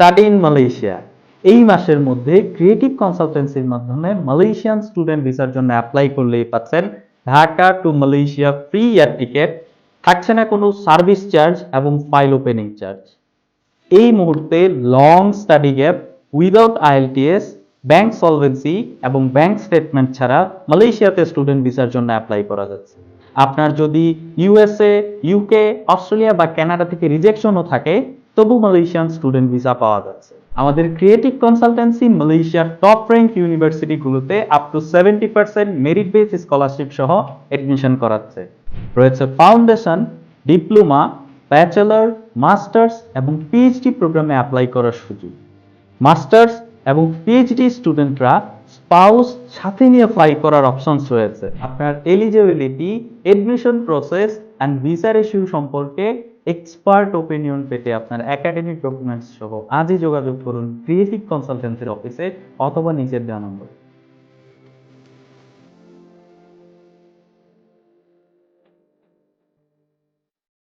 Study in Malaysia এই মাসের মধ্যে ক্রিয়েটিভ কনসালটেন্সির মাধ্যমে মালয়েশিয়ান স্টুডেন্ট ভিসার জন্য অ্যাপ্লাই করলেই পাচ্ছেন Dhaka to Malaysia free air ticket থাকছে না কোনো সার্ভিস চার্জ এবং ফাইল ওপেনিং চার্জ এই মুহূর্তে long study gap without IELTS bank solvency এবং ব্যাংক স্টেটমেন্ট ছাড়া মালয়েশিয়াতে স্টুডেন্ট ভিসার জন্য অ্যাপ্লাই করা যাচ্ছে। আপনার যদি ইউএসএ ইউকে অস্ট্রেলিয়া বা কানাডা থেকে রিজেকশনও থাকে তবু মালয়েশিয়ান স্টুডেন্ট ভিসা পাওয়া যাচ্ছে। আমাদের ক্রিয়েটিভ কনসালটেন্সি মালয়েশিয়ার top rank ইউনিভার্সিটিগুলোতে up to seventy percent merit base scholarship সহ এডমিশন করাচ্ছে। রয়েছে ফাউন্ডেশন ডিপ্লোমা ব্যাচেলর মাস্টার্স এবং পিএইচডি প্রোগ্রামে অ্যাপ্লাই করার সুযোগ। মাস্টার্স এবং পিএইচডি স্টুডেন্টরা স্পাউস সাথে নিয়ে অ্যাপ্লাই করার অপশনস রয়েছে। আপনার এলিজিবিলিটি এডমিশন প্রসেস অ্যান্ড ভিসার ইস্যু সম্পর্কে এক্সপার্ট ওপিনিয়ন পেতে আপনার একাডেমিক ডকুমেন্টস সহ আজই যোগাযোগ করুন ক্রিয়েটিভ কনসালটেন্সির অফিসে অথবা নিচের দেওয়া নম্বরে।